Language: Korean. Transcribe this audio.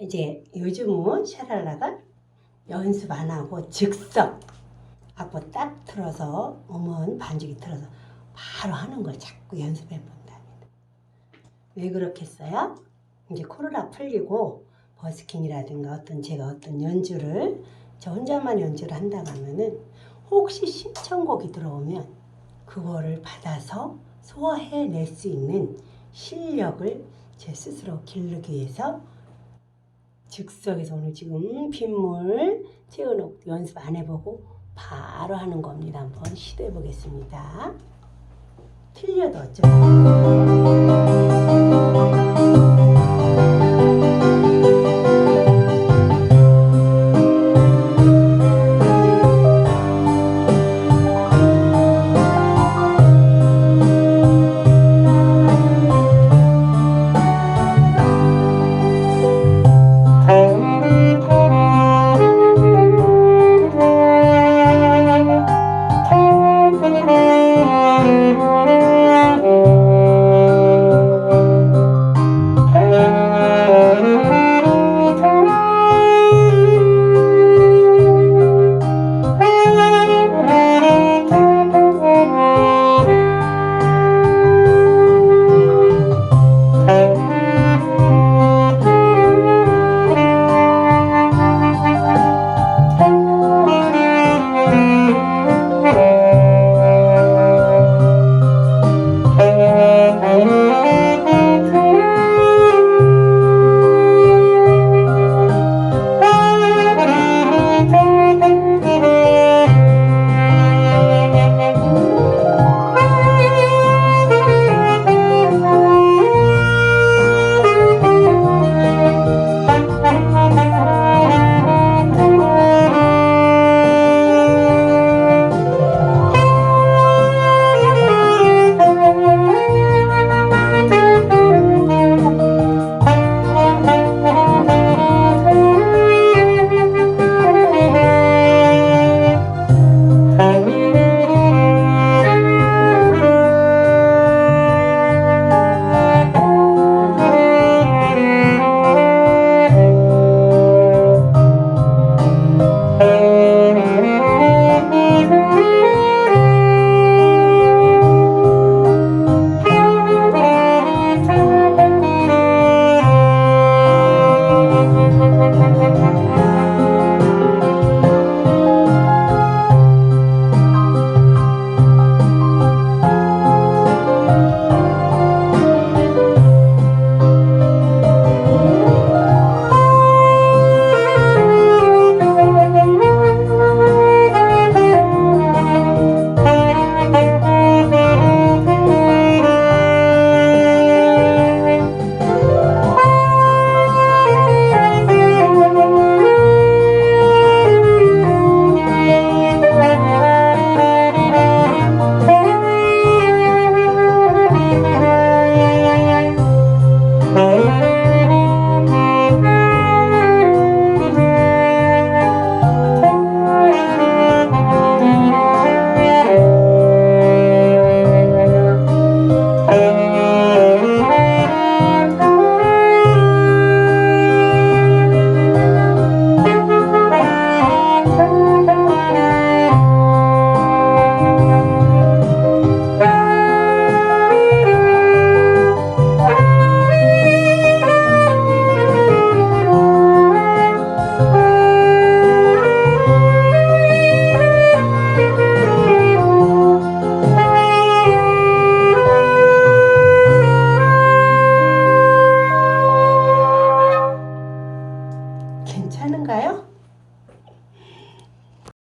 이제 요즘은 샤랄라가 연습 안 하고 즉석 악보 딱 틀어서 음원 반주기 틀어서 바로 하는 걸 자꾸 연습해 본답니다. 왜 그렇겠어요? 이제 코로나 풀리고 버스킹이라든가 어떤 제가 어떤 연주를 저 혼자만 연주를 한다고 하면은 혹시 신청곡이 들어오면 그거를 받아서 소화해낼 수 있는 실력을 제 스스로 기르기 위해서 즉석에서 오늘 지금 빗물 채워놓고 연습 안 해보고 바로 하는 겁니다. 한번 시도해 보겠습니다. 틀려도 어쩌고